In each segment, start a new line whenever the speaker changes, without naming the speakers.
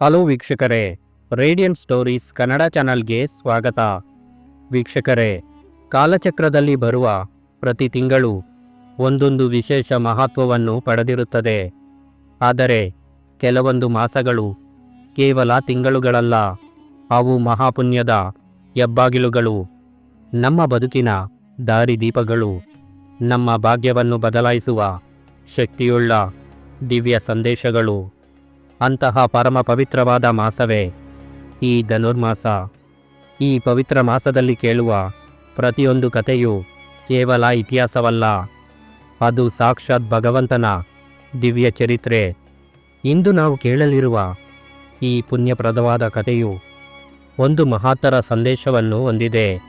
Hello ವೀಕ್ಷಕರೇ radiant stories Kannada ಚಾನಲ್ಗೆ ಸ್ವಾಗತ. ವೀಕ್ಷಕರೇ, ಕಾಲಚಕ್ರದಲ್ಲಿ ಬರುವ ಪ್ರತಿ ತಿಂಗಳು ಒಂದೊಂದು ವಿಶೇಷ ಮಹತ್ವವನ್ನು ಪಡೆದಿರುತ್ತದೆ. ಆದರೆ ಕೆಲವೊಂದು ಮಾಸಗಳು ಕೇವಲ ತಿಂಗಳುಗಳಲ್ಲ, ಅವು ಮಹಾಪುಣ್ಯದ ಹೆಬ್ಬಾಗಿಲುಗಳು. ನಮ್ಮ ಬದುಕಿನ ದಾರಿದೀಪಗಳು, ನಮ್ಮ ಭಾಗ್ಯವನ್ನು ಬದಲಾಯಿಸುವ ಶಕ್ತಿಯುಳ್ಳ ದಿವ್ಯ ಸಂದೇಶಗಳು. ಅಂತಹ ಪರಮ ಪವಿತ್ರವಾದ ಮಾಸವೇ. ಈ ಧನುರ್ಮಾಸ, ಈ ಪವಿತ್ರ ಮಾಸದಲ್ಲಿ ಕೇಳುವ ಪ್ರತಿಯೊಂದು ಕಥೆಯು ಕೇವಲ ಇತಿಹಾಸವಲ್ಲ. ಅದು ಸಾಕ್ಷಾತ್ ಭಗವಂತನ ದಿವ್ಯ ಚರಿತ್ರೆ. ಇಂದು ನಾವು ಕೇಳಲಿರುವ ಈ ಪುಣ್ಯಪ್ರದವಾದ ಕಥೆಯು ಒಂದು ಮಹಾತರ ಸಂದೇಶವನ್ನು ಹೊಂದಿದೆ.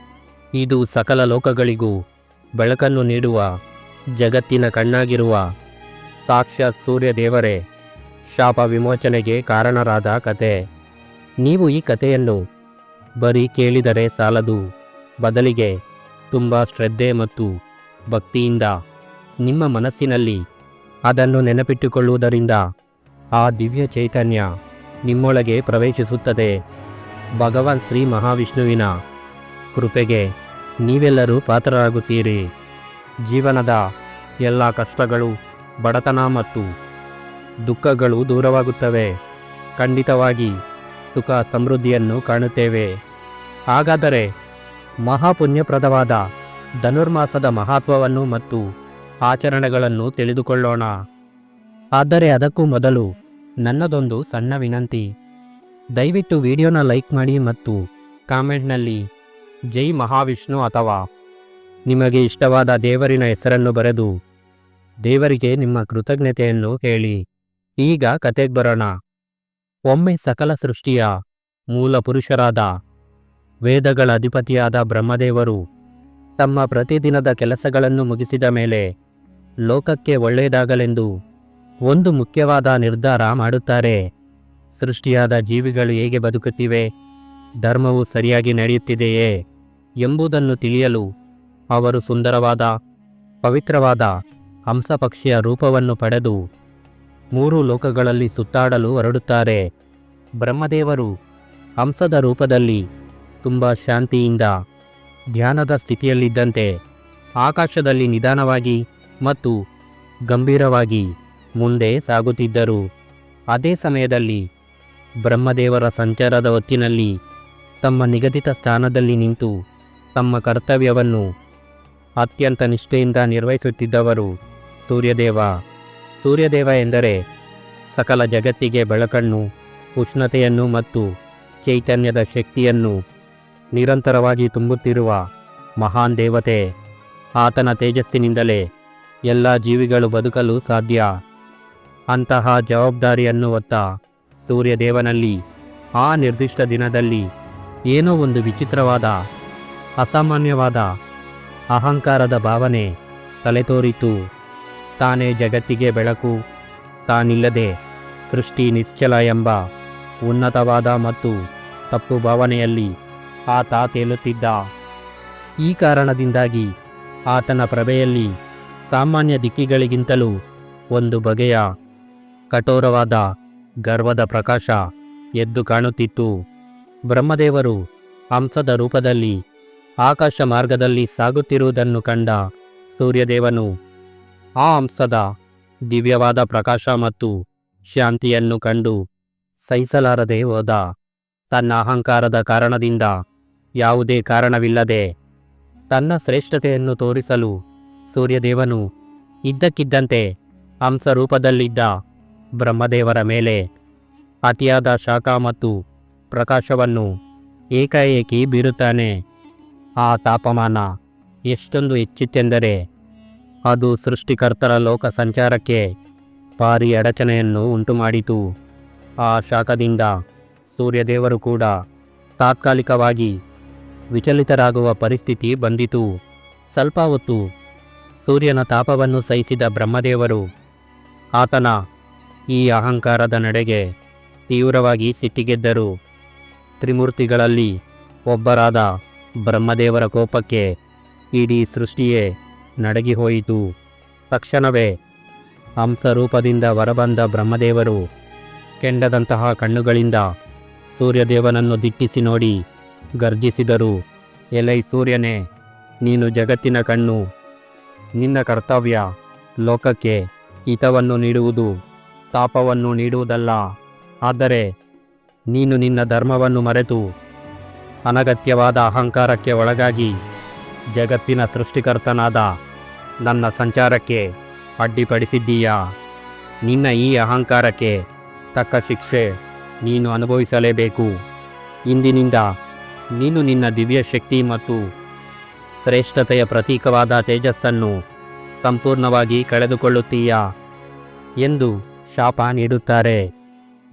ಇದು ಸಕಲ ಲೋಕಗಳಿಗೂ ಬೆಳಕನ್ನು ನೀಡುವ ಜಗತ್ತಿನ ಕಣ್ಣಾಗಿರುವ ಸಾಕ್ಷಾತ್ ಸೂರ್ಯ ದೇವರೇ. ಶಾಪ ವಿಮೋಚನೆಗೆ ಕಾರಣರಾದ ಕತೆ. ನೀವು ಈ ಕಥೆಯನ್ನು ಬರೀ ಕೇಳಿದರೆ ಸಾಲದು. ಬದಲಿಗೆ ತುಂಬ ಶ್ರದ್ಧೆ ಮತ್ತು ಭಕ್ತಿಯಿಂದ ನಿಮ್ಮ ಮನಸ್ಸಿನಲ್ಲಿ ಅದನ್ನು ನೆನಪಿಟ್ಟುಕೊಳ್ಳುವುದರಿಂದ ಆ ದಿವ್ಯ ಚೈತನ್ಯ ನಿಮ್ಮೊಳಗೆ ಪ್ರವೇಶಿಸುತ್ತದೆ. ಭಗವಾನ್ ಶ್ರೀ ಮಹಾವಿಷ್ಣುವಿನ ಕೃಪೆಗೆ ನೀವೆಲ್ಲರೂ ಪಾತ್ರರಾಗುತ್ತೀರಿ. ಜೀವನದ ಎಲ್ಲ ಕಷ್ಟಗಳು ಬಡತನ ಮತ್ತು ದುಃಖಗಳು ದೂರವಾಗುತ್ತವೆ. ಖಂಡಿತವಾಗಿ ಸುಖ ಸಮೃದ್ಧಿಯನ್ನು ಕಾಣುತ್ತೇವೆ. ಹಾಗಾದರೆ ಮಹಾಪುಣ್ಯಪ್ರದವಾದ ಧನುರ್ಮಾಸದ ಮಹತ್ವವನ್ನು ಮತ್ತು ಆಚರಣೆಗಳನ್ನು ತಿಳಿದುಕೊಳ್ಳೋಣ. ಆದರೆ ಅದಕ್ಕೂ ಮೊದಲು ನನ್ನದೊಂದು ಸಣ್ಣ ವಿನಂತಿ. ದಯವಿಟ್ಟು ವಿಡಿಯೋನ ಲೈಕ್ ಮಾಡಿ ಮತ್ತು ಕಾಮೆಂಟ್ನಲ್ಲಿ ಜೈ ಮಹಾವಿಷ್ಣು ಅಥವಾ ನಿಮಗೆ ಇಷ್ಟವಾದ ದೇವರಿನ ಹೆಸರನ್ನು ಬರೆದು ದೇವರಿಗೆ ನಿಮ್ಮ ಕೃತಜ್ಞತೆಯನ್ನು ಹೇಳಿ. ಈಗ ಕತೆಗೆ ಬರೋಣ. ಒಮ್ಮೆ ಸಕಲ ಸೃಷ್ಟಿಯ ಮೂಲ ಪುರುಷರಾದ ವೇದಗಳ ಅಧಿಪತಿಯಾದ ಬ್ರಹ್ಮದೇವರು ತಮ್ಮ ಪ್ರತಿದಿನದ ಕೆಲಸಗಳನ್ನು ಮುಗಿಸಿದ ಮೇಲೆ ಲೋಕಕ್ಕೆ ಒಳ್ಳೆಯದಾಗಲೆಂದು ಒಂದು ಮುಖ್ಯವಾದ ನಿರ್ಧಾರ ಮಾಡುತ್ತಾರೆ. ಸೃಷ್ಟಿಯಾದ ಜೀವಿಗಳು ಹೇಗೆ ಬದುಕುತ್ತಿವೆ, ಧರ್ಮವು ಸರಿಯಾಗಿ ನಡೆಯುತ್ತಿದೆಯೇ ಎಂಬುದನ್ನು ತಿಳಿಯಲು ಅವರು ಸುಂದರವಾದ, ಪವಿತ್ರವಾದ ಹಂಸಪಕ್ಷಿಯ ರೂಪವನ್ನು ಪಡೆದು ಮೂರು ಲೋಕಗಳಲ್ಲಿ ಸುತ್ತಾಡಲು ಹೊರಡುತ್ತಾರೆ. ಬ್ರಹ್ಮದೇವರು ಹಂಸದ ರೂಪದಲ್ಲಿ ತುಂಬ ಶಾಂತಿಯಿಂದ ಧ್ಯಾನದ ಸ್ಥಿತಿಯಲ್ಲಿದ್ದಂತೆ ಆಕಾಶದಲ್ಲಿ ನಿಧಾನವಾಗಿ ಮತ್ತು ಗಂಭೀರವಾಗಿ ಮುಂದೆ ಸಾಗುತ್ತಿದ್ದರು. ಅದೇ ಸಮಯದಲ್ಲಿ ಬ್ರಹ್ಮದೇವರ ಸಂಚಾರದ ಹೊತ್ತಿನಲ್ಲಿ ತಮ್ಮ ನಿಗದಿತ ಸ್ಥಾನದಲ್ಲಿ ನಿಂತು ತಮ್ಮ ಕರ್ತವ್ಯವನ್ನು ಅತ್ಯಂತ ನಿಷ್ಠೆಯಿಂದ ನಿರ್ವಹಿಸುತ್ತಿದ್ದವರು ಸೂರ್ಯದೇವ. ಸೂರ್ಯದೇವ ಎಂದರೆ ಸಕಲ ಜಗತ್ತಿಗೆ ಬೆಳಕನ್ನು, ಉಷ್ಣತೆಯನ್ನು ಮತ್ತು ಚೈತನ್ಯದ ಶಕ್ತಿಯನ್ನು ನಿರಂತರವಾಗಿ ತುಂಬುತ್ತಿರುವ ಮಹಾನ್ ದೇವತೆ. ಆತನ ತೇಜಸ್ಸಿನಿಂದಲೇ ಎಲ್ಲ ಜೀವಿಗಳು ಬದುಕಲು ಸಾಧ್ಯ. ಅಂತಹ ಜವಾಬ್ದಾರಿಯನ್ನು ಹೊತ್ತ ಸೂರ್ಯದೇವನಲ್ಲಿ ಆ ನಿರ್ದಿಷ್ಟ ದಿನದಲ್ಲಿ ಏನೋ ಒಂದು ವಿಚಿತ್ರವಾದ, ಅಸಾಮಾನ್ಯವಾದ ಅಹಂಕಾರದ ಭಾವನೆ ತಲೆತೋರಿತು. ತಾನೇ ಜಗತ್ತಿಗೆ ಬೆಳಕು. ತಾನಿಲ್ಲದೆ ಸೃಷ್ಟಿ ನಿಶ್ಚಲ ಎಂಬ ಉನ್ನತವಾದ ಮತ್ತು ತಪ್ಪು ಭಾವನೆಯಲ್ಲಿ ಆತ ತೇಲುತ್ತಿದ್ದ. ಈ ಕಾರಣದಿಂದಾಗಿ ಆತನ ಪ್ರಭೆಯಲ್ಲಿ ಸಾಮಾನ್ಯ ದಿಕ್ಕಿಗಳಿಗಿಂತಲೂ ಒಂದು ಬಗೆಯ ಕಠೋರವಾದ ಗರ್ವದ ಪ್ರಕಾಶ ಎದ್ದು ಕಾಣುತ್ತಿತ್ತು. ಬ್ರಹ್ಮದೇವರು ಹಂಸದ ರೂಪದಲ್ಲಿ ಆಕಾಶ ಮಾರ್ಗದಲ್ಲಿ ಸಾಗುತ್ತಿರುವುದನ್ನು ಕಂಡ ಸೂರ್ಯದೇವನು ಆ ಹಂಸದ ದಿವ್ಯವಾದ ಪ್ರಕಾಶ ಮತ್ತು ಶಾಂತಿಯನ್ನು ಕಂಡು ಸಹಿಸಲಾರದೆ ಹೋದ ತನ್ನ ಅಹಂಕಾರದ ಕಾರಣದಿಂದ ಯಾವುದೇ ಕಾರಣವಿಲ್ಲದೆ ತನ್ನ ಶ್ರೇಷ್ಠತೆಯನ್ನು ತೋರಿಸಲು ಸೂರ್ಯದೇವನು ಇದ್ದಕ್ಕಿದ್ದಂತೆ ಹಂಸರೂಪದಲ್ಲಿದ್ದ ಬ್ರಹ್ಮದೇವರ ಮೇಲೆ ಅತಿಯಾದ ಶಾಖ ಮತ್ತು ಪ್ರಕಾಶವನ್ನು ಏಕಾಏಕಿ ಬೀರುತ್ತಾನೆ. ಆ ತಾಪಮಾನ ಎಷ್ಟೊಂದು ಹೆಚ್ಚಿತ್ತೆಂದರೆ ಅದು ಸೃಷ್ಟಿಕರ್ತರ ಲೋಕ ಸಂಚಾರಕ್ಕೆ ಭಾರಿ ಅಡಚಣೆಯನ್ನು ಉಂಟುಮಾಡಿತು. ಆ ಶಾಖದಿಂದ ಸೂರ್ಯದೇವರು ಕೂಡ ತಾತ್ಕಾಲಿಕವಾಗಿ ವಿಚಲಿತರಾಗುವ ಪರಿಸ್ಥಿತಿ ಬಂದಿತು. ಸ್ವಲ್ಪ ಹೊತ್ತು ಸೂರ್ಯನ ತಾಪವನ್ನು ಸಹಿಸಿದ ಬ್ರಹ್ಮದೇವರು ಆತನ ಈ ಅಹಂಕಾರದ ನಡೆಗೆ ತೀವ್ರವಾಗಿ ಸಿಟ್ಟಿಗೆದ್ದರು. ತ್ರಿಮೂರ್ತಿಗಳಲ್ಲಿ ಒಬ್ಬರಾದ ಬ್ರಹ್ಮದೇವರ ಕೋಪಕ್ಕೆ ಇಡೀ ಸೃಷ್ಟಿಯೇ ನಡಗಿ ಹೋಯಿತು ತಕ್ಷಣವೇ ಹಂಸರೂಪದಿಂದ ಹೊರಬಂದ ಬ್ರಹ್ಮದೇವರು ಕೆಂಡದಂತಹ ಕಣ್ಣುಗಳಿಂದ ಸೂರ್ಯದೇವನನ್ನು ದಿಟ್ಟಿಸಿ ನೋಡಿ ಗರ್ಜಿಸಿದರು. ಎಲೈ ಸೂರ್ಯನೇ, ನೀನು ಜಗತ್ತಿನ ಕಣ್ಣು, ನಿನ್ನ ಕರ್ತವ್ಯ ಲೋಕಕ್ಕೆ ಹಿತವನ್ನು ನೀಡುವುದು, ತಾಪವನ್ನು ನೀಡುವುದಲ್ಲ. ಆದರೆ ನೀನು ನಿನ್ನ ಧರ್ಮವನ್ನು ಮರೆತು ಅನಗತ್ಯವಾದ ಅಹಂಕಾರಕ್ಕೆ ಒಳಗಾಗಿ ಜಗತ್ತಿನ ಸೃಷ್ಟಿಕರ್ತನಾದ ನನ್ನ ಸಂಚಾರಕ್ಕೆ ಅಡ್ಡಿಪಡಿಸಿದ್ದೀಯಾ? ನಿನ್ನ ಈ ಅಹಂಕಾರಕ್ಕೆ ತಕ್ಕ ಶಿಕ್ಷೆ ನೀನು ಅನುಭವಿಸಲೇಬೇಕು. ಇಂದಿನಿಂದ ನೀನು ನಿನ್ನ ದಿವ್ಯ ಶಕ್ತಿ ಮತ್ತು ಶ್ರೇಷ್ಠತೆಯ ಪ್ರತೀಕವಾದ ತೇಜಸ್ಸನ್ನು ಸಂಪೂರ್ಣವಾಗಿ ಕಳೆದುಕೊಳ್ಳುತ್ತೀಯಾ? ಎಂದು ಶಾಪ ನೀಡುತ್ತಾರೆ.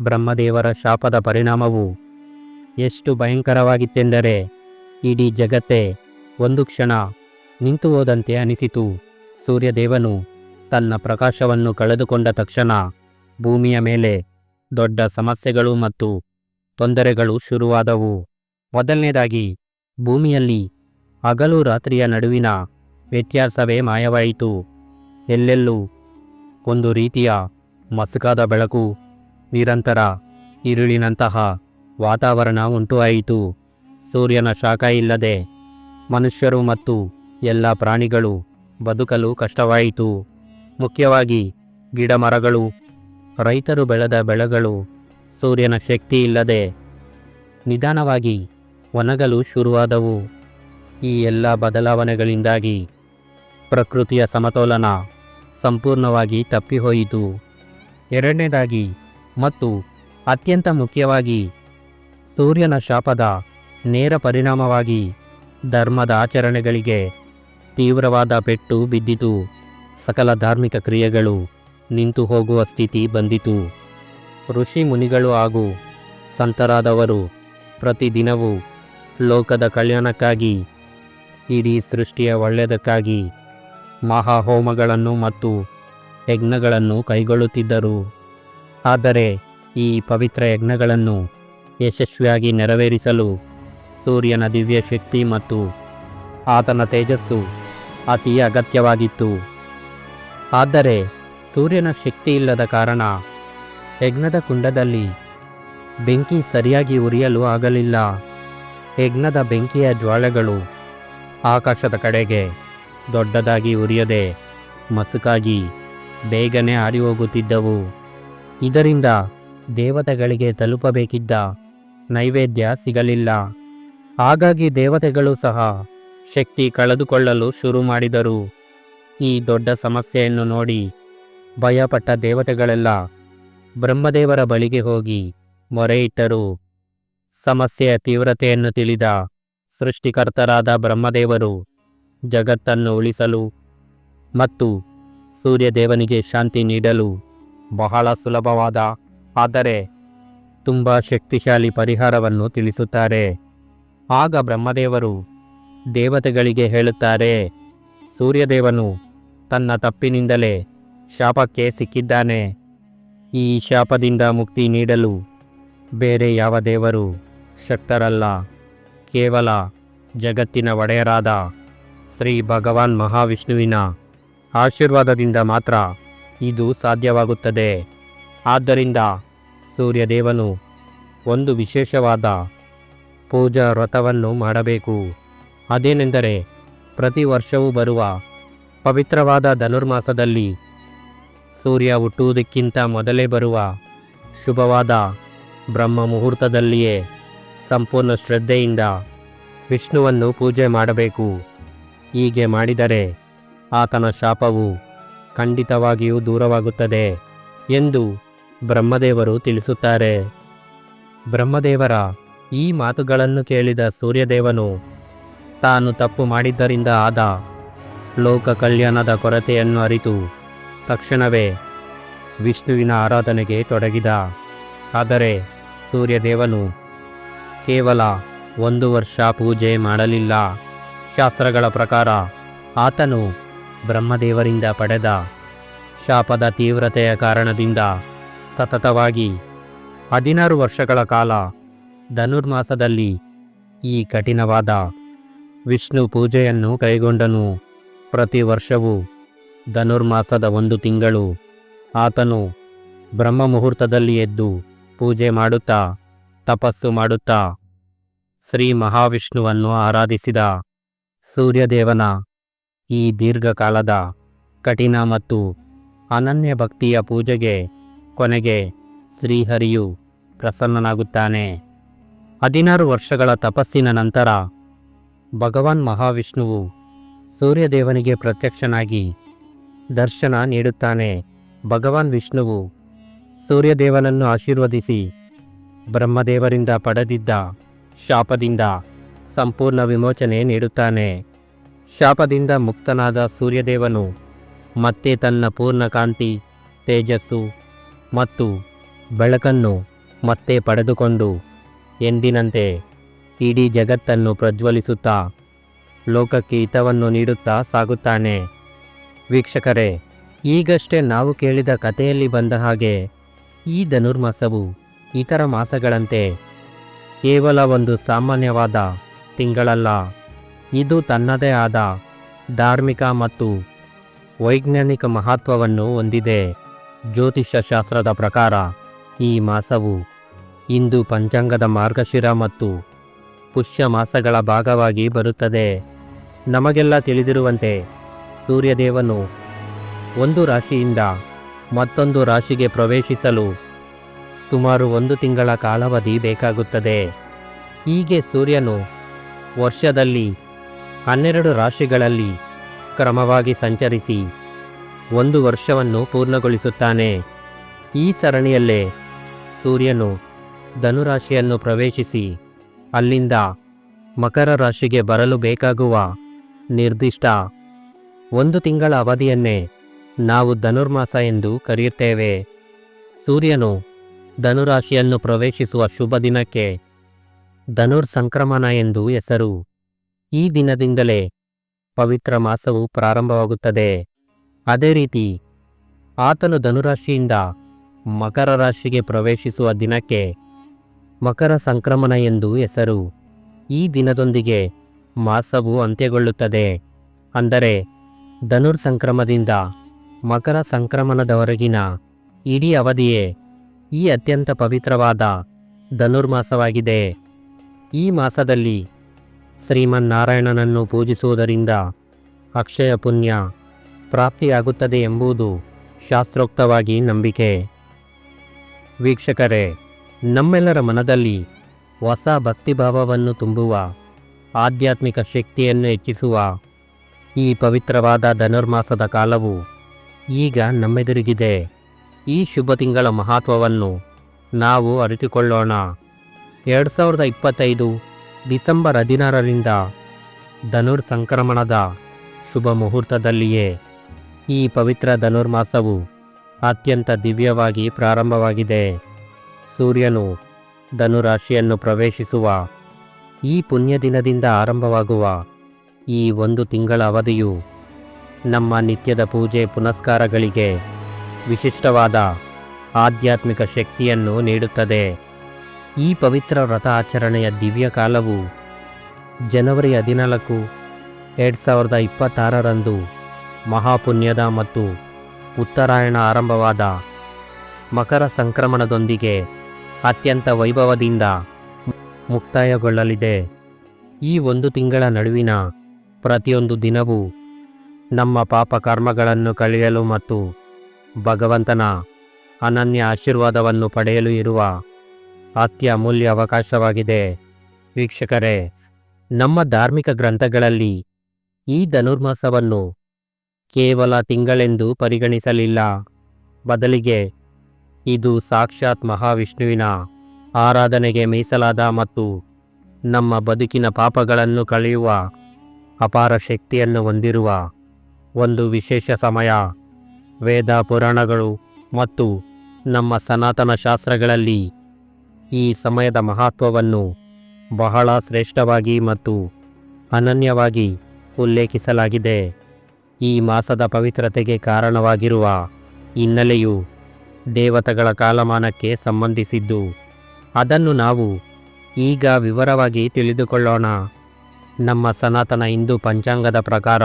ಬ್ರಹ್ಮದೇವರ ಶಾಪದ ಪರಿಣಾಮವು ಎಷ್ಟು ಭಯಂಕರವಾಗಿತ್ತೆಂದರೆ, ಇಡೀ ಜಗತ್ತೇ ಒಂದು ಕ್ಷಣ ನಿಂತು ಹೋದಂತೆ ಅನಿಸಿತು. ಸೂರ್ಯದೇವನು ತನ್ನ ಪ್ರಕಾಶವನ್ನು ಕಳೆದುಕೊಂಡ ತಕ್ಷಣ ಭೂಮಿಯ ಮೇಲೆ ದೊಡ್ಡ ಸಮಸ್ಯೆಗಳು ಮತ್ತು ತೊಂದರೆಗಳು ಶುರುವಾದವು. ಮೊದಲನೇದಾಗಿ, ಭೂಮಿಯಲ್ಲಿ ಹಗಲು ರಾತ್ರಿಯ ನಡುವಿನ ವ್ಯತ್ಯಾಸವೇ ಮಾಯವಾಯಿತು. ಎಲ್ಲೆಲ್ಲೂ ಒಂದು ರೀತಿಯ ಮಸುಕಾದ ಬೆಳಕು, ನಿರಂತರ ಇರುಳಿನಂತಹ ವಾತಾವರಣ ಆಯಿತು ಸೂರ್ಯನ ಶಾಖ ಇಲ್ಲದೆ ಮನುಷ್ಯರು ಮತ್ತು ಎಲ್ಲ ಪ್ರಾಣಿಗಳು ಬದುಕಲು ಕಷ್ಟವಾಯಿತು. ಮುಖ್ಯವಾಗಿ ಗಿಡಮರಗಳು, ರೈತರು ಬೆಳೆದ ಬೆಳೆಗಳು, ಸೂರ್ಯನ ಶಕ್ತಿ ಇಲ್ಲದೆ ನಿಧಾನವಾಗಿ ಒಣಗಲು ಶುರುವಾದವು. ಈ ಎಲ್ಲ ಬದಲಾವಣೆಗಳಿಂದಾಗಿ ಪ್ರಕೃತಿಯ ಸಮತೋಲನ ಸಂಪೂರ್ಣವಾಗಿ ತಪ್ಪಿಹೋಯಿತು. ಎರಡನೇದಾಗಿ ಮತ್ತು ಅತ್ಯಂತ ಮುಖ್ಯವಾಗಿ ಸೂರ್ಯನ ಶಾಪದ ನೇರ ಪರಿಣಾಮವಾಗಿ ಧರ್ಮದ ಆಚರಣೆಗಳಿಗೆ ತೀವ್ರವಾದ ಪೆಟ್ಟು ಬಿದ್ದಿತು. ಸಕಲ ಧಾರ್ಮಿಕ ಕ್ರಿಯೆಗಳು ನಿಂತು ಹೋಗುವ ಸ್ಥಿತಿ ಬಂದಿತು. ಋಷಿ ಮುನಿಗಳು ಹಾಗೂ ಸಂತರಾದವರು ಪ್ರತಿದಿನವೂ ಲೋಕದ ಕಲ್ಯಾಣಕ್ಕಾಗಿ, ಇಡೀ ಸೃಷ್ಟಿಯ ಒಳ್ಳೆಯದಕ್ಕಾಗಿ ಮಹಾಹೋಮಗಳನ್ನು ಮತ್ತು ಯಜ್ಞಗಳನ್ನು ಕೈಗೊಳ್ಳುತ್ತಿದ್ದರು. ಆದರೆ ಈ ಪವಿತ್ರ ಯಜ್ಞಗಳನ್ನು ಯಶಸ್ವಿಯಾಗಿ ನೆರವೇರಿಸಲು ಸೂರ್ಯನ ದಿವ್ಯ ಶಕ್ತಿ ಮತ್ತು ಆತನ ತೇಜಸ್ಸು ಅತಿ ಅಗತ್ಯವಾಗಿತ್ತು. ಆದರೆ ಸೂರ್ಯನ ಶಕ್ತಿ ಇಲ್ಲದ ಕಾರಣ ಯಜ್ಞದ ಕುಂಡದಲ್ಲಿ ಬೆಂಕಿ ಸರಿಯಾಗಿ ಉರಿಯಲು ಆಗಲಿಲ್ಲ. ಯಜ್ಞದ ಬೆಂಕಿಯ ಜ್ವಾಲೆಗಳು ಆಕಾಶದ ಕಡೆಗೆ ದೊಡ್ಡದಾಗಿ ಉರಿಯದೆ ಮಸುಕಾಗಿ ಬೇಗನೆ ಹಾರಿಹೋಗುತ್ತಿದ್ದವು. ಇದರಿಂದ ದೇವತೆಗಳಿಗೆ ತಲುಪಬೇಕಿದ್ದ ನೈವೇದ್ಯ ಸಿಗಲಿಲ್ಲ. ಹಾಗಾಗಿ ದೇವತೆಗಳು ಸಹ ಶಕ್ತಿ ಕಳೆದುಕೊಳ್ಳಲು ಶುರು ಮಾಡಿದರು. ಈ ದೊಡ್ಡ ಸಮಸ್ಯೆಯನ್ನು ನೋಡಿ ಭಯಪಟ್ಟ ದೇವತೆಗಳೆಲ್ಲ ಬ್ರಹ್ಮದೇವರ ಬಳಿಗೆ ಹೋಗಿ ಮೊರೆಯಿಟ್ಟರು. ಸಮಸ್ಯೆಯ ತೀವ್ರತೆಯನ್ನು ತಿಳಿದ ಸೃಷ್ಟಿಕರ್ತರಾದ ಬ್ರಹ್ಮದೇವರು ಜಗತ್ತನ್ನು ಉಳಿಸಲು ಮತ್ತು ಸೂರ್ಯದೇವನಿಗೆ ಶಾಂತಿ ನೀಡಲು ಬಹಳ ಸುಲಭವಾದ, ಆದರೆ ತುಂಬ ಶಕ್ತಿಶಾಲಿ ಪರಿಹಾರವನ್ನು ತಿಳಿಸುತ್ತಾರೆ. ಆಗ ಬ್ರಹ್ಮದೇವರು ದೇವತೆಗಳಿಗೆ ಹೇಳುತ್ತಾರೆ, ಸೂರ್ಯದೇವನು ತನ್ನ ತಪ್ಪಿನಿಂದಲೇ ಶಾಪಕ್ಕೆ ಸಿಕ್ಕಿದ್ದಾನೆ. ಈ ಶಾಪದಿಂದ ಮುಕ್ತಿ ನೀಡಲು ಬೇರೆ ಯಾವ ದೇವರು ಶಕ್ತರಲ್ಲ. ಕೇವಲ ಜಗತ್ತಿನ ಒಡೆಯರಾದ ಶ್ರೀ ಭಗವಾನ್ ಮಹಾವಿಷ್ಣುವಿನ ಆಶೀರ್ವಾದದಿಂದ ಮಾತ್ರ ಇದು ಸಾಧ್ಯವಾಗುತ್ತದೆ. ಆದ್ದರಿಂದ ಸೂರ್ಯದೇವನು ಒಂದು ವಿಶೇಷವಾದ ಪೂಜಾ ವ್ರತವನ್ನು ಮಾಡಬೇಕು. ಅದೇನೆಂದರೆ ಪ್ರತಿ ವರ್ಷವೂ ಬರುವ ಪವಿತ್ರವಾದ ಧನುರ್ಮಾಸದಲ್ಲಿ ಸೂರ್ಯ ಹುಟ್ಟುವುದಕ್ಕಿಂತ ಮೊದಲೇ ಬರುವ ಶುಭವಾದ ಬ್ರಹ್ಮ ಮುಹೂರ್ತದಲ್ಲಿಯೇ ಸಂಪೂರ್ಣ ಶ್ರದ್ಧೆಯಿಂದ ವಿಷ್ಣುವನ್ನು ಪೂಜೆ ಮಾಡಬೇಕು. ಹೀಗೆ ಮಾಡಿದರೆ ಆತನ ಶಾಪವು ಖಂಡಿತವಾಗಿಯೂ ದೂರವಾಗುತ್ತದೆ ಎಂದು ಬ್ರಹ್ಮದೇವರು ತಿಳಿಸುತ್ತಾರೆ. ಬ್ರಹ್ಮದೇವರ ಈ ಮಾತುಗಳನ್ನು ಕೇಳಿದ ಸೂರ್ಯದೇವನು ತಾನು ತಪ್ಪು ಮಾಡಿದ್ದರಿಂದ ಆದ ಲೋಕ ಕಲ್ಯಾಣದ ಕೊರತೆಯನ್ನು ಅರಿತು ತಕ್ಷಣವೇ ವಿಷ್ಣುವಿನ ಆರಾಧನೆಗೆ ತೊಡಗಿದ. ಆದರೆ ಸೂರ್ಯದೇವನು ಕೇವಲ ಒಂದು ವರ್ಷ ಪೂಜೆ ಮಾಡಲಿಲ್ಲ. ಶಾಸ್ತ್ರಗಳ ಪ್ರಕಾರ ಆತನು ಬ್ರಹ್ಮದೇವರಿಂದ ಪಡೆದ ಶಾಪದ ತೀವ್ರತೆಯ ಕಾರಣದಿಂದ ಸತತವಾಗಿ ಹದಿನಾರು ವರ್ಷಗಳ ಕಾಲ ಧನುರ್ಮಾಸದಲ್ಲಿ ಈ ಕಠಿಣವಾದ ವಿಷ್ಣು ಪೂಜೆಯನ್ನು ಕೈಗೊಂಡನು. ಪ್ರತಿ ವರ್ಷವೂ ಧನುರ್ಮಾಸದ ಒಂದು ತಿಂಗಳು ಆತನು ಬ್ರಹ್ಮ ಮುಹೂರ್ತದಲ್ಲಿ ಎದ್ದು ಪೂಜೆ ಮಾಡುತ್ತಾ, ತಪಸ್ಸು ಮಾಡುತ್ತಾ, ಶ್ರೀ ಮಹಾವಿಷ್ಣುವನ್ನು ಆರಾಧಿಸಿದ ಸೂರ್ಯದೇವನ ಈ ದೀರ್ಘಕಾಲದ ಕಠಿಣ ಮತ್ತು ಅನನ್ಯ ಭಕ್ತಿಯ ಪೂಜೆಗೆ ಕೊನೆಗೆ ಶ್ರೀಹರಿಯು ಪ್ರಸನ್ನನಾಗುತ್ತಾನೆ. ಹದಿನಾರು ವರ್ಷಗಳ ತಪಸ್ಸಿನ ನಂತರ ಭಗವಾನ್ ಮಹಾವಿಷ್ಣುವು ಸೂರ್ಯದೇವನಿಗೆ ಪ್ರತ್ಯಕ್ಷನಾಗಿ ದರ್ಶನ ನೀಡುತ್ತಾನೆ. ಭಗವಾನ್ ವಿಷ್ಣುವು ಸೂರ್ಯದೇವನನ್ನು ಆಶೀರ್ವದಿಸಿ ಬ್ರಹ್ಮದೇವರಿಂದ ಪಡೆದಿದ್ದ ಶಾಪದಿಂದ ಸಂಪೂರ್ಣ ವಿಮೋಚನೆ ನೀಡುತ್ತಾನೆ. ಶಾಪದಿಂದ ಮುಕ್ತನಾದ ಸೂರ್ಯದೇವನು ಮತ್ತೆ ತನ್ನ ಪೂರ್ಣ ಕಾಂತಿ, ತೇಜಸ್ಸು ಮತ್ತು ಬೆಳಕನ್ನು ಮತ್ತೆ ಪಡೆದುಕೊಂಡು ಎಂದಿನಂತೆ ಇಡೀ ಜಗತ್ತನ್ನು ಪ್ರಜ್ವಲಿಸುತ್ತಾ ಲೋಕಕ್ಕೆ ಹಿತವನ್ನು ನೀಡುತ್ತಾ ಸಾಗುತ್ತಾನೆ. ವೀಕ್ಷಕರೇ, ಈಗಷ್ಟೇ ನಾವು ಕೇಳಿದ ಕಥೆಯಲ್ಲಿ ಬಂದ ಹಾಗೆ ಈ ಧನುರ್ಮಾಸವು ಇತರ ಮಾಸಗಳಂತೆ ಕೇವಲ ಒಂದು ಸಾಮಾನ್ಯವಾದ ತಿಂಗಳಲ್ಲ. ಇದು ತನ್ನದೇ ಆದ ಧಾರ್ಮಿಕ ಮತ್ತು ವೈಜ್ಞಾನಿಕ ಮಹತ್ವವನ್ನು ಹೊಂದಿದೆ. ಜ್ಯೋತಿಷ್ಯಶಾಸ್ತ್ರದ ಪ್ರಕಾರ ಈ ಮಾಸವು ಇಂದು ಪಂಚಾಂಗದ ಮಾರ್ಗಶಿರ ಮತ್ತು ಪುಷ್ಯ ಮಾಸಗಳ ಭಾಗವಾಗಿ ಬರುತ್ತದೆ. ನಮಗೆಲ್ಲ ತಿಳಿದಿರುವಂತೆ ಸೂರ್ಯದೇವನು ಒಂದು ರಾಶಿಯಿಂದ ಮತ್ತೊಂದು ರಾಶಿಗೆ ಪ್ರವೇಶಿಸಲು ಸುಮಾರು ಒಂದು ತಿಂಗಳ ಕಾಲಾವಧಿ ಬೇಕಾಗುತ್ತದೆ. ಹೀಗೆ ಸೂರ್ಯನು ವರ್ಷದಲ್ಲಿ ಹನ್ನೆರಡು ರಾಶಿಗಳಲ್ಲಿ ಕ್ರಮವಾಗಿ ಸಂಚರಿಸಿ ಒಂದು ವರ್ಷವನ್ನು ಪೂರ್ಣಗೊಳಿಸುತ್ತಾನೆ. ಈ ಸರಣಿಯಲ್ಲೇ ಸೂರ್ಯನು ಧನುರಾಶಿಯನ್ನು ಪ್ರವೇಶಿಸಿ ಅಲ್ಲಿಂದ ಮಕರ ರಾಶಿಗೆ ಬರಲು ಬೇಕಾಗುವ ನಿರ್ದಿಷ್ಟ ಒಂದು ತಿಂಗಳ ಅವಧಿಯನ್ನೇ ನಾವು ಧನುರ್ಮಾಸ ಎಂದು ಕರೆಯುತ್ತೇವೆ. ಸೂರ್ಯನು ಧನುರಾಶಿಯನ್ನು ಪ್ರವೇಶಿಸುವ ಶುಭ ದಿನಕ್ಕೆ ಧನುರ್ ಸಂಕ್ರಮಣ ಎಂದು ಹೆಸರು. ಈ ದಿನದಿಂದಲೇ ಪವಿತ್ರ ಮಾಸವು ಪ್ರಾರಂಭವಾಗುತ್ತದೆ. ಅದೇ ರೀತಿ ಆತನು ಧನುರಾಶಿಯಿಂದ ಮಕರ ರಾಶಿಗೆ ಪ್ರವೇಶಿಸುವ ದಿನಕ್ಕೆ ಮಕರ ಸಂಕ್ರಮಣ ಎಂದು ಹೆಸರು. ಈ ದಿನದೊಂದಿಗೆ ಮಾಸವು ಅಂತ್ಯಗೊಳ್ಳುತ್ತದೆ. ಅಂದರೆ, ಧನುರ್ ಸಂಕ್ರಮದಿಂದ ಮಕರ ಸಂಕ್ರಮಣದವರೆಗಿನ ಇಡೀ ಅವಧಿಯೇ ಈ ಅತ್ಯಂತ ಪವಿತ್ರವಾದ ಧನುರ್ಮಾಸವಾಗಿದೆ ಈ ಮಾಸದಲ್ಲಿ ಶ್ರೀಮನ್ನಾರಾಯಣನನ್ನು ಪೂಜಿಸುವುದರಿಂದ ಅಕ್ಷಯ ಪುಣ್ಯ ಪ್ರಾಪ್ತಿಯಾಗುತ್ತದೆ ಎಂಬುದು ಶಾಸ್ತ್ರೋಕ್ತವಾಗಿ ನಂಬಿಕೆ. ವೀಕ್ಷಕರೇ ನಮ್ಮೆಲ್ಲರ ಮನದಲ್ಲಿ ಹೊಸ ಭಕ್ತಿಭಾವವನ್ನು ತುಂಬುವ ಆಧ್ಯಾತ್ಮಿಕ ಶಕ್ತಿಯನ್ನು ಹೆಚ್ಚಿಸುವ ಈ ಪವಿತ್ರವಾದ ಧನುರ್ಮಾಸದ ಕಾಲವು ಈಗ ನಮ್ಮೆದುರಿಗಿದೆ. ಈ ಶುಭ ತಿಂಗಳ ಮಹತ್ವವನ್ನು ನಾವು ಅರಿತುಕೊಳ್ಳೋಣ. ಎರಡು ಸಾವಿರದ ಇಪ್ಪತ್ತೈದು ಡಿಸೆಂಬರ್ ಹದಿನಾರರಿಂದ ಧನುರ್ ಸಂಕ್ರಮಣದ ಶುಭ ಮುಹೂರ್ತದಲ್ಲಿಯೇ ಈ ಪವಿತ್ರ ಧನುರ್ಮಾಸವು ಅತ್ಯಂತ ದಿವ್ಯವಾಗಿ ಪ್ರಾರಂಭವಾಗಿದೆ. ಸೂರ್ಯನು ಧನುರಾಶಿಯನ್ನು ಪ್ರವೇಶಿಸುವ ಈ ಪುಣ್ಯ ದಿನದಿಂದ ಆರಂಭವಾಗುವ ಈ ಒಂದು ತಿಂಗಳ ಅವಧಿಯು ನಮ್ಮ ನಿತ್ಯದ ಪೂಜೆ ಪುನಸ್ಕಾರಗಳಿಗೆ ವಿಶಿಷ್ಟವಾದ ಆಧ್ಯಾತ್ಮಿಕ ಶಕ್ತಿಯನ್ನು ನೀಡುತ್ತದೆ. ಈ ಪವಿತ್ರ ವ್ರತ ಆಚರಣೆಯ ದಿವ್ಯ ಕಾಲವು ಜನವರಿ ಹದಿನಾಲ್ಕು, ಎರಡು ಸಾವಿರದ ಇಪ್ಪತ್ತಾರರಂದು ಮಹಾಪುಣ್ಯದ ಮತ್ತು ಉತ್ತರಾಯಣ ಆರಂಭವಾದ ಮಕರ ಸಂಕ್ರಮಣದೊಂದಿಗೆ ಅತ್ಯಂತ ವೈಭವದಿಂದ ಮುಕ್ತಾಯಗೊಳ್ಳಲಿದೆ. ಈ ಒಂದು ತಿಂಗಳ ನಡುವಿನ ಪ್ರತಿಯೊಂದು ದಿನವೂ ನಮ್ಮ ಪಾಪ ಕರ್ಮಗಳನ್ನು ಕಳೆಯಲು ಮತ್ತು ಭಗವಂತನ ಅನನ್ಯ ಆಶೀರ್ವಾದವನ್ನು ಪಡೆಯಲು ಇರುವ ಅತ್ಯಮೂಲ್ಯ ಅವಕಾಶವಾಗಿದೆ. ವೀಕ್ಷಕರೇ, ನಮ್ಮ ಧಾರ್ಮಿಕ ಗ್ರಂಥಗಳಲ್ಲಿ ಈ ಧನುರ್ಮಾಸವನ್ನು ಕೇವಲ ತಿಂಗಳೆಂದು ಪರಿಗಣಿಸಲಿಲ್ಲ. ಬದಲಿಗೆ ಇದು ಸಾಕ್ಷಾತ್ ಮಹಾವಿಷ್ಣುವಿನ ಆರಾಧನೆಗೆ ಮೀಸಲಾದ ಮತ್ತು ನಮ್ಮ ಬದುಕಿನ ಪಾಪಗಳನ್ನು ಕಳೆಯುವ ಅಪಾರ ಶಕ್ತಿಯನ್ನು ಹೊಂದಿರುವ ಒಂದು ವಿಶೇಷ ಸಮಯ. ವೇದ ಪುರಾಣಗಳು ಮತ್ತು ನಮ್ಮ ಸನಾತನ ಶಾಸ್ತ್ರಗಳಲ್ಲಿ ಈ ಸಮಯದ ಮಹತ್ವವನ್ನು ಬಹಳ ಶ್ರೇಷ್ಠವಾಗಿ ಮತ್ತು ಅನನ್ಯವಾಗಿ ಉಲ್ಲೇಖಿಸಲಾಗಿದೆ. ಈ ಮಾಸದ ಪವಿತ್ರತೆಗೆ ಕಾರಣವಾಗಿರುವ ಹಿನ್ನೆಲೆಯು ದೇವತೆಗಳ ಕಾಲಮಾನಕ್ಕೆ ಸಂಬಂಧಿಸಿದ್ದು. ಅದನ್ನು ನಾವು ಈಗ ವಿವರವಾಗಿ ತಿಳಿದುಕೊಳ್ಳೋಣ. ನಮ್ಮ ಸನಾತನ ಹಿಂದೂ ಪಂಚಾಂಗದ ಪ್ರಕಾರ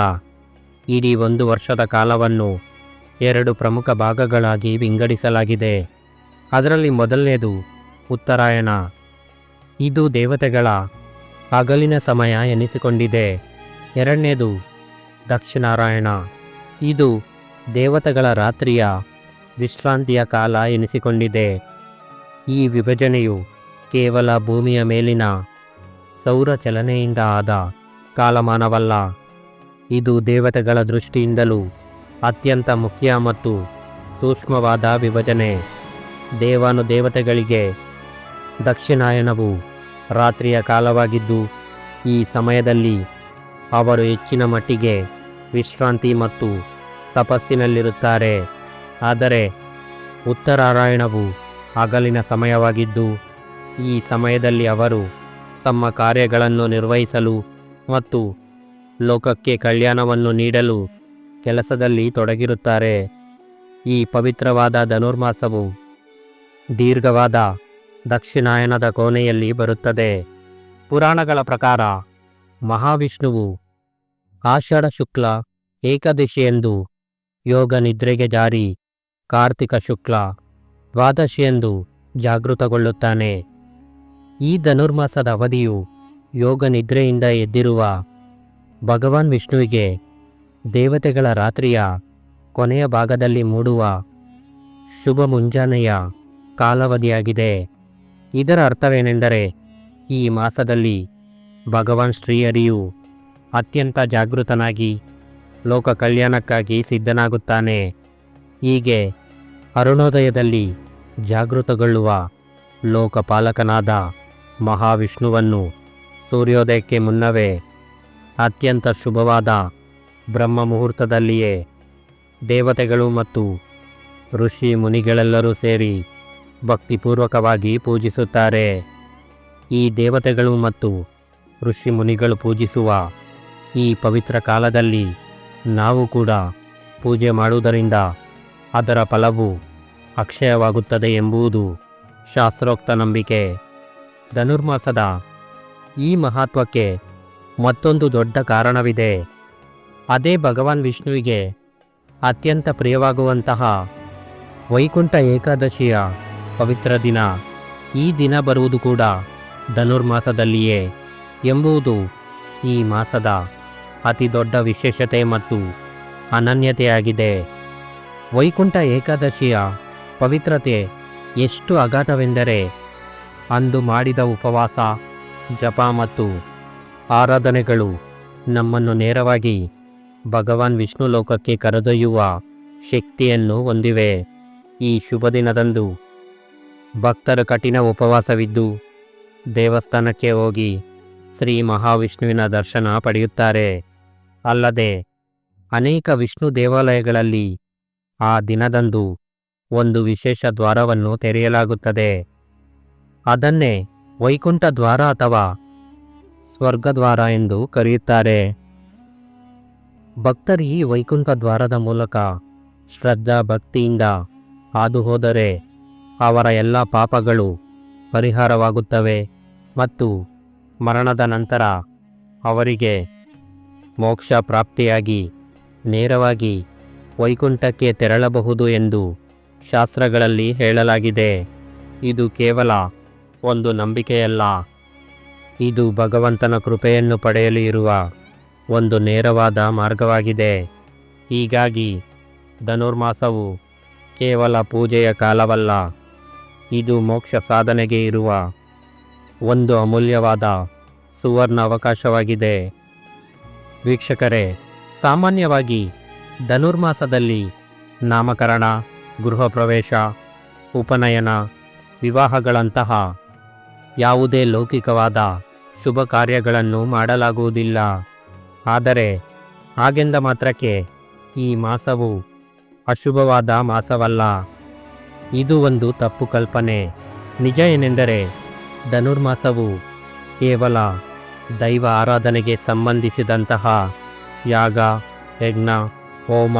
ಇಡೀ ಒಂದು ವರ್ಷದ ಕಾಲವನ್ನು ಎರಡು ಪ್ರಮುಖ ಭಾಗಗಳಾಗಿ ವಿಂಗಡಿಸಲಾಗಿದೆ. ಅದರಲ್ಲಿ ಮೊದಲನೇದು ಉತ್ತರಾಯಣ. ಇದು ದೇವತೆಗಳ ಹಗಲಿನ ಸಮಯ ಎನಿಸಿಕೊಂಡಿದೆ. ಎರಡನೇದು ದಕ್ಷಿಣಾರಾಯಣ. ಇದು ದೇವತೆಗಳ ರಾತ್ರಿಯ ವಿಶ್ರಾಂತಿಯ ಕಾಲ ಎನಿಸಿಕೊಂಡಿದೆ. ಈ ವಿಭಜನೆಯು ಕೇವಲ ಭೂಮಿಯ ಮೇಲಿನ ಸೌರ ಚಲನೆಯಿಂದ ಆದ ಕಾಲಮಾನವಲ್ಲ. ಇದು ದೇವತೆಗಳ ದೃಷ್ಟಿಯಿಂದಲೂ ಅತ್ಯಂತ ಮುಖ್ಯ ಮತ್ತು ಸೂಕ್ಷ್ಮವಾದ ವಿಭಜನೆ. ದೇವಾನು ದೇವತೆಗಳಿಗೆ ದಕ್ಷಿಣಾಯನವು ರಾತ್ರಿಯ ಕಾಲವಾಗಿದ್ದು, ಈ ಸಮಯದಲ್ಲಿ ಅವರು ಹೆಚ್ಚಿನ ಮಟ್ಟಿಗೆ ವಿಶ್ರಾಂತಿ ಮತ್ತು ತಪಸ್ಸಿನಲ್ಲಿರುತ್ತಾರೆ. ಆದರೆ ಉತ್ತರಾರಾಯಣವು ಹಗಲಿನ ಸಮಯವಾಗಿದ್ದು, ಈ ಸಮಯದಲ್ಲಿ ಅವರು ತಮ್ಮ ಕಾರ್ಯಗಳನ್ನು ನಿರ್ವಹಿಸಲು ಮತ್ತು ಲೋಕಕ್ಕೆ ಕಲ್ಯಾಣವನ್ನು ನೀಡಲು ಕೆಲಸದಲ್ಲಿ ತೊಡಗಿರುತ್ತಾರೆ. ಈ ಪವಿತ್ರವಾದ ಧನುರ್ಮಾಸವು ದೀರ್ಘವಾದ ದಕ್ಷಿಣಾಯನದ ಕೋಣೆಯಲ್ಲಿ ಬರುತ್ತದೆ. ಪುರಾಣಗಳ ಪ್ರಕಾರ ಮಹಾವಿಷ್ಣುವು ಆಷಾಢ ಶುಕ್ಲ ಏಕಾದಶಿಯಂದು ಯೋಗ ನಿದ್ರೆಗೆ ಜಾರಿ ಕಾರ್ತಿಕ ಶುಕ್ಲ ದ್ವಾದಶಿಯಂದು ಜಾಗೃತಗೊಳ್ಳುತ್ತಾನೆ. ಈ ಧನುರ್ಮಾಸದ ಅವಧಿಯು ಯೋಗ ನಿದ್ರೆಯಿಂದ ಎದ್ದಿರುವ ಭಗವಾನ್ ವಿಷ್ಣುವಿಗೆ ದೇವತೆಗಳ ರಾತ್ರಿಯ ಕೊನೆಯ ಭಾಗದಲ್ಲಿ ಮೂಡುವ ಶುಭ ಮುಂಜಾನೆಯ ಕಾಲಾವಧಿಯಾಗಿದೆ. ಇದರ ಅರ್ಥವೇನೆಂದರೆ ಈ ಮಾಸದಲ್ಲಿ ಭಗವಾನ್ ಶ್ರೀಹರಿಯು ಅತ್ಯಂತ ಜಾಗೃತನಾಗಿ ಲೋಕ ಕಲ್ಯಾಣಕ್ಕಾಗಿ ಸಿದ್ಧನಾಗುತ್ತಾನೆ. ಹೀಗೆ ಅರುಣೋದಯದಲ್ಲಿ ಜಾಗೃತಗೊಳ್ಳುವ ಲೋಕಪಾಲಕನಾದ ಮಹಾವಿಷ್ಣುವನ್ನು ಸೂರ್ಯೋದಯಕ್ಕೆ ಮುನ್ನವೇ ಅತ್ಯಂತ ಶುಭವಾದ ಬ್ರಹ್ಮ ಮುಹೂರ್ತದಲ್ಲಿಯೇ ದೇವತೆಗಳು ಮತ್ತು ಋಷಿ ಮುನಿಗಳೆಲ್ಲರೂ ಸೇರಿ ಭಕ್ತಿಪೂರ್ವಕವಾಗಿ ಪೂಜಿಸುತ್ತಾರೆ. ಈ ದೇವತೆಗಳು ಮತ್ತು ಋಷಿ ಮುನಿಗಳು ಪೂಜಿಸುವ ಈ ಪವಿತ್ರ ಕಾಲದಲ್ಲಿ ನಾವು ಕೂಡ ಪೂಜೆ ಮಾಡುವುದರಿಂದ ಅದರ ಫಲವು ಅಕ್ಷಯವಾಗುತ್ತದೆ ಎಂಬುದು ಶಾಸ್ತ್ರೋಕ್ತ ನಂಬಿಕೆ. ಧನುರ್ಮಾಸದ ಈ ಮಹತ್ವಕ್ಕೆ ಮತ್ತೊಂದು ದೊಡ್ಡ ಕಾರಣವಿದೆ. ಅದೇ ಭಗವಾನ್ ವಿಷ್ಣುವಿಗೆ ಅತ್ಯಂತ ಪ್ರಿಯವಾಗುವಂತಹ ವೈಕುಂಠ ಏಕಾದಶಿಯ ಪವಿತ್ರ ದಿನ ಈ ದಿನ ಬರುವುದು ಕೂಡ ಧನುರ್ಮಾಸದಲ್ಲಿಯೇ ಎಂಬುದು ಈ ಮಾಸದ ಅತಿ ದೊಡ್ಡ ವಿಶೇಷತೆ ಮತ್ತು ಅನನ್ಯತೆಯಾಗಿದೆ. ವೈಕುಂಠ ಏಕಾದಶಿಯ ಪವಿತ್ರತೆ ಎಷ್ಟು ಅಗಾಧವೆಂದರೆ ಅಂದು ಮಾಡಿದ ಉಪವಾಸ, ಜಪ ಮತ್ತು ಆರಾಧನೆಗಳು ನಮ್ಮನ್ನು ನೇರವಾಗಿ ಭಗವಾನ್ ವಿಷ್ಣು ಲೋಕಕ್ಕೆ ಕರೆದೊಯ್ಯುವ ಶಕ್ತಿಯನ್ನು ಹೊಂದಿವೆ. ಈ ಶುಭ ದಿನದಂದು ಭಕ್ತರು ಕಠಿಣ ಉಪವಾಸವಿದ್ದು ದೇವಸ್ಥಾನಕ್ಕೆ ಹೋಗಿ ಶ್ರೀ ಮಹಾವಿಷ್ಣುವಿನ ದರ್ಶನ ಪಡೆಯುತ್ತಾರೆ. ಅಲ್ಲದೆ ಅನೇಕ ವಿಷ್ಣು ದೇವಾಲಯಗಳಲ್ಲಿ ಆ ದಿನದಂದು ಒಂದು ವಿಶೇಷ ದ್ವಾರವನ್ನು ತೆರೆಯಲಾಗುತ್ತದೆ. ಅದನ್ನೇ ವೈಕುಂಠ ದ್ವಾರ ಅಥವಾ ಸ್ವರ್ಗದ್ವಾರ ಎಂದು ಕರೆಯುತ್ತಾರೆ. ಭಕ್ತರು ಈ ವೈಕುಂಠ ದ್ವಾರದ ಮೂಲಕ ಶ್ರದ್ಧಾ ಭಕ್ತಿಯಿಂದ ಹಾದು ಹೋದರೆ ಅವರ ಎಲ್ಲ ಪಾಪಗಳು ಪರಿಹಾರವಾಗುತ್ತವೆ ಮತ್ತು ಮರಣದ ನಂತರ ಅವರಿಗೆ ಮೋಕ್ಷ ಪ್ರಾಪ್ತಿಯಾಗಿ ನೇರವಾಗಿ ವೈಕುಂಠಕ್ಕೆ ತೆರಳಬಹುದು ಎಂದು ಶಾಸ್ತ್ರಗಳಲ್ಲಿ ಹೇಳಲಾಗಿದೆ. ಇದು ಕೇವಲ ಒಂದು ನಂಬಿಕೆಯಲ್ಲ. ಇದು ಭಗವಂತನ ಕೃಪೆಯನ್ನು ಪಡೆಯಲು ಇರುವ ಒಂದು ನೇರವಾದ ಮಾರ್ಗವಾಗಿದೆ. ಹೀಗಾಗಿ ಧನುರ್ಮಾಸವು ಕೇವಲ ಪೂಜೆಯ ಕಾಲವಲ್ಲ, ಇದು ಮೋಕ್ಷ ಸಾಧನೆಗೆ ಇರುವ ಒಂದು ಅಮೂಲ್ಯವಾದ ಸುವರ್ಣ ಅವಕಾಶವಾಗಿದೆ ವೀಕ್ಷಕರೇ, ಸಾಮಾನ್ಯವಾಗಿ ಧನುರ್ಮಾಸದಲ್ಲಿ ನಾಮಕರಣ ಗೃಹ ಪ್ರವೇಶ ಉಪನಯನ, ವಿವಾಹಗಳಂತಹ ಯಾವುದೇ ಲೌಕಿಕವಾದ ಶುಭ ಕಾರ್ಯಗಳನ್ನು ಮಾಡಲಾಗುವುದಿಲ್ಲ. ಆದರೆ ಹಾಗೆಂದ ಮಾತ್ರಕ್ಕೆ ಈ ಮಾಸವು ಅಶುಭವಾದ ಮಾಸವಲ್ಲ. ಇದು ಒಂದು ತಪ್ಪು ಕಲ್ಪನೆ. ನಿಜ ಏನೆಂದರೆ ಧನುರ್ಮಾಸವು ಕೇವಲ ದೈವ ಆರಾಧನೆಗೆ ಸಂಬಂಧಿಸಿದಂತಹ ಯಾಗ, ಯಜ್ಞ ಹೋಮ,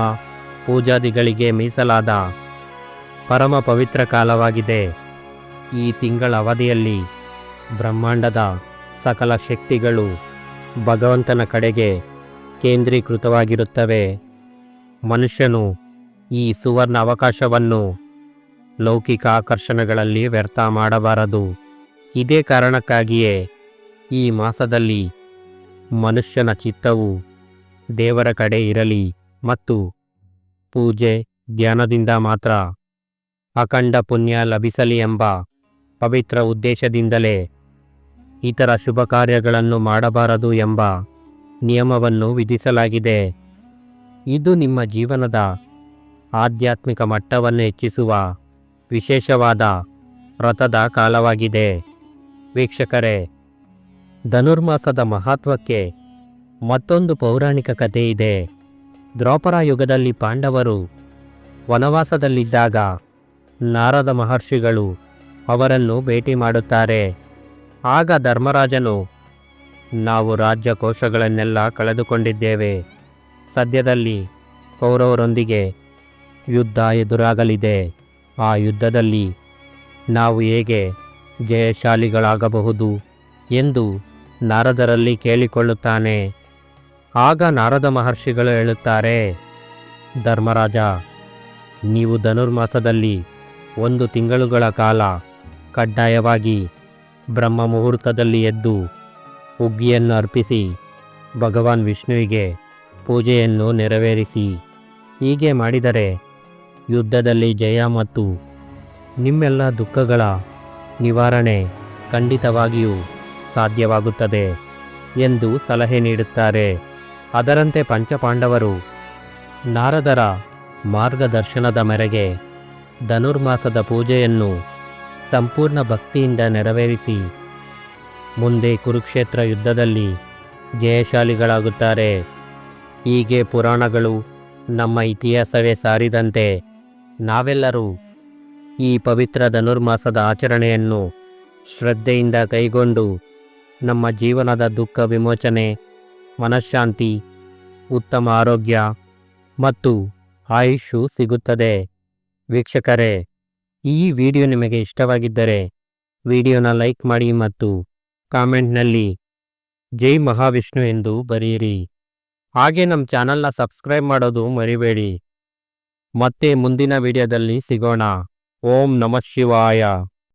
ಪೂಜಾದಿಗಳಿಗೆ ಮೀಸಲಾದ ಪರಮ ಪವಿತ್ರ ಕಾಲವಾಗಿದೆ. ಈ ತಿಂಗಳ ಅವಧಿಯಲ್ಲಿ ಬ್ರಹ್ಮಾಂಡದ ಸಕಲ ಶಕ್ತಿಗಳು ಭಗವಂತನ ಕಡೆಗೆ ಕೇಂದ್ರೀಕೃತವಾಗಿರುತ್ತವೆ. ಮನುಷ್ಯನು ಈ ಸುವರ್ಣ ಅವಕಾಶವನ್ನು ಲೌಕಿಕ ಆಕರ್ಷಣೆಗಳಲ್ಲಿ ವ್ಯರ್ಥ ಮಾಡಬಾರದು. ಇದೇ ಕಾರಣಕ್ಕಾಗಿಯೇ ಈ ಮಾಸದಲ್ಲಿ ಮನುಷ್ಯನ ಚಿತ್ತವು ದೇವರ ಕಡೆ ಇರಲಿ. ಮತ್ತು ಪೂಜೆ ಧ್ಯಾನದಿಂದ ಮಾತ್ರ ಅಖಂಡ ಪುಣ್ಯ ಲಭಿಸಲಿ ಎಂಬ ಪವಿತ್ರ ಉದ್ದೇಶದಿಂದಲೇ ಇತರ ಶುಭ ಕಾರ್ಯಗಳನ್ನು ಮಾಡಬಾರದು ಎಂಬ ನಿಯಮವನ್ನು ವಿಧಿಸಲಾಗಿದೆ. ಇದು ನಿಮ್ಮ ಜೀವನದ ಆಧ್ಯಾತ್ಮಿಕ ಮಟ್ಟವನ್ನು ಹೆಚ್ಚಿಸುವ ವಿಶೇಷವಾದ ವ್ರತದ ಕಾಲವಾಗಿದೆ. ವೀಕ್ಷಕರೇ, ಧನುರ್ಮಾಸದ ಮಹತ್ವಕ್ಕೆ ಮತ್ತೊಂದು ಪೌರಾಣಿಕ ಕಥೆ ಇದೆ ದ್ರೌಪರ ಯುಗದಲ್ಲಿ ಪಾಂಡವರು ವನವಾಸದಲ್ಲಿದ್ದಾಗ ನಾರದ ಮಹರ್ಷಿಗಳು ಅವರನ್ನು ಭೇಟಿ ಮಾಡುತ್ತಾರೆ. ಆಗ ಧರ್ಮರಾಜನು, ನಾವು ರಾಜ್ಯ ಕೋಶಗಳನ್ನೆಲ್ಲ ಕಳೆದುಕೊಂಡಿದ್ದೇವೆ. ಸದ್ಯದಲ್ಲಿ ಕೌರವರೊಂದಿಗೆ ಯುದ್ಧ ಎದುರಾಗಲಿದೆ. ಆ ಯುದ್ಧದಲ್ಲಿ ನಾವು ಹೇಗೆ ಜಯಶಾಲಿಗಳಾಗಬಹುದು ಎಂದು ನಾರದರಲ್ಲಿ ಕೇಳಿಕೊಳ್ಳುತ್ತಾನೆ. ಆಗ ನಾರದ ಮಹರ್ಷಿಗಳು ಹೇಳುತ್ತಾರೆ, ಧರ್ಮರಾಜ, ನೀವು ಧನುರ್ಮಾಸದಲ್ಲಿ ಒಂದು ತಿಂಗಳುಗಳ ಕಾಲ ಕಡ್ಡಾಯವಾಗಿ ಬ್ರಹ್ಮ ಮುಹೂರ್ತದಲ್ಲಿ ಎದ್ದು ಉಗ್ಗಿಯನ್ನು ಅರ್ಪಿಸಿ, ಭಗವಾನ್ ವಿಷ್ಣುವಿಗೆ ಪೂಜೆಯನ್ನು ನೆರವೇರಿಸಿ, ಹೀಗೆ ಮಾಡಿದರೆ ಯುದ್ಧದಲ್ಲಿ ಜಯ ಮತ್ತು ನಿಮ್ಮೆಲ್ಲ ದುಃಖಗಳ ನಿವಾರಣೆ ಖಂಡಿತವಾಗಿಯೂ ಸಾಧ್ಯವಾಗುತ್ತದೆ ಎಂದು ಸಲಹೆ ನೀಡುತ್ತಾರೆ. ಅದರಂತೆ ಪಂಚಪಾಂಡವರು ನಾರದರ ಮಾರ್ಗದರ್ಶನದ ಮೇರೆಗೆ ಧನುರ್ಮಾಸದ ಪೂಜೆಯನ್ನು ಸಂಪೂರ್ಣ ಭಕ್ತಿಯಿಂದ ನೆರವೇರಿಸಿ ಮುಂದೆ ಕುರುಕ್ಷೇತ್ರ ಯುದ್ಧದಲ್ಲಿ ಜಯಶಾಲಿಗಳಾಗುತ್ತಾರೆ. ಹೀಗೆ ಪುರಾಣಗಳು ನಮ್ಮ ಇತಿಹಾಸವೇ ಸಾರಿದಂತೆ ನಾವೆಲ್ಲರೂ ಈ ಪವಿತ್ರ ಧನುರ್ಮಾಸದ ಆಚರಣೆಯನ್ನು ಶ್ರದ್ಧೆಯಿಂದ ಕೈಗೊಂಡು ನಮ್ಮ ಜೀವನದ ದುಃಖ ವಿಮೋಚನೆ ಮನಃಶಾಂತಿ, ಉತ್ತಮ ಆರೋಗ್ಯ ಮತ್ತು ಆಯುಷು ಸಿಗುತ್ತದೆ. ವೀಕ್ಷಕರೇ, ಈ ವಿಡಿಯೋ ನಿಮಗೆ ಇಷ್ಟವಾಗಿದ್ದರೆ ವಿಡಿಯೋನ ಲೈಕ್ ಮಾಡಿ ಮತ್ತು ಕಾಮೆಂಟ್ನಲ್ಲಿ ಜೈ ಮಹಾವಿಷ್ಣು ಎಂದು ಬರೆಯಿರಿ. ಹಾಗೆ ನಮ್ಮ ಚಾನಲ್ನ ಸಬ್ಸ್ಕ್ರೈಬ್ ಮಾಡೋದು ಮರಿಬೇಡಿ. ಮತ್ತೆ ಮುಂದಿನ ವಿಡಿಯೋದಲ್ಲಿ ಸಿಗೋಣ. ಓಂ ನಮಃ ಶಿವಾಯ.